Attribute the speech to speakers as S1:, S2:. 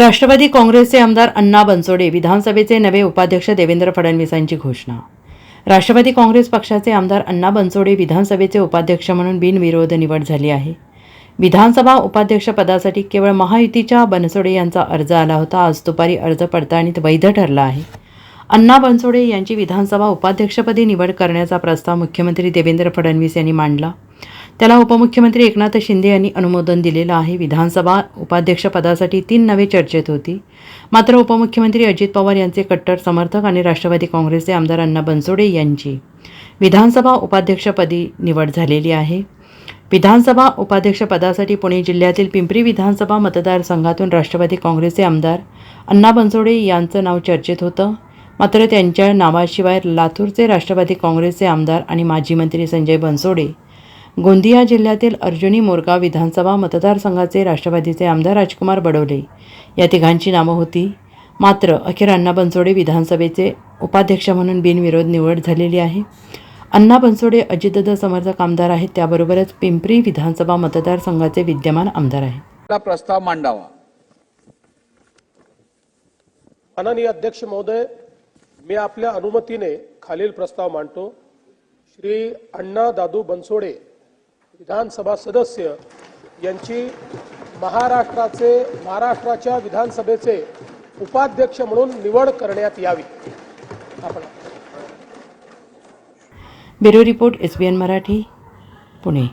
S1: राष्ट्रवादी काँग्रेसचे आमदार अण्णा बनसोडे विधानसभेचे नवे उपाध्यक्ष देवेंद्र फडणवीस यांची घोषणा. राष्ट्रवादी काँग्रेस पक्षाचे आमदार अण्णा बनसोडे विधानसभेचे उपाध्यक्ष म्हणून बिनविरोध निवड झाली आहे. विधानसभा उपाध्यक्षपदासाठी केवळ महायुतीच्या बनसोडे यांचा अर्ज आला होता आज दुपारी अर्ज पडताळणीत वैध ठरला आहे. अण्णा बनसोडे यांची विधानसभा उपाध्यक्षपदी निवड करण्याचा प्रस्ताव मुख्यमंत्री देवेंद्र फडणवीस यांनी मांडला. त्याला उपमुख्यमंत्री एकनाथ शिंदे यांनी अनुमोदन दिलेलं आहे. विधानसभा उपाध्यक्षपदासाठी तीन नवे चर्चेत होती. मात्र उपमुख्यमंत्री अजित पवार यांचे कट्टर समर्थक आणि राष्ट्रवादी काँग्रेसचे आमदार अण्णा बनसोडे यांची विधानसभा उपाध्यक्षपदी निवड झालेली आहे. विधानसभा उपाध्यक्षपदासाठी पुणे जिल्ह्यातील पिंपरी विधानसभा मतदारसंघातून राष्ट्रवादी काँग्रेसचे आमदार अण्णा बनसोडे यांचं नाव चर्चेत होतं. मात्र त्यांच्या नावाशिवाय लातूरचे राष्ट्रवादी काँग्रेसचे आमदार आणि माजी मंत्री संजय बनसोडे गोंदिया जिल्ह्यातील अर्जुनी मोरगाव विधानसभा मतदारसंघाचे राष्ट्रवादीचे आमदार राजकुमार बडोले या तिघांची नावं होती. मात्र अखेर अण्णा बनसोडे विधानसभेचे उपाध्यक्ष म्हणून बिनविरोध निवड झालेली आहे. अण्णा बनसोडे अजितदादा समर्थक आमदार आहेत त्याबरोबरच पिंपरी विधानसभा मतदारसंघाचे विद्यमान आमदार आहेत.
S2: आपला प्रस्ताव मांडावा.
S3: माननीय अध्यक्ष महोदय मी आपल्या अनुमतीने खालील प्रस्ताव मांडतो. श्री अण्णा दादू बनसोडे विधानसभा सदस्य यांची महाराष्ट्राचे महाराष्ट्राच्या विधानसभेचे उपाध्यक्ष म्हणून निवड करण्यात यावी. आपण
S1: bureau report S B N Marathi Pune.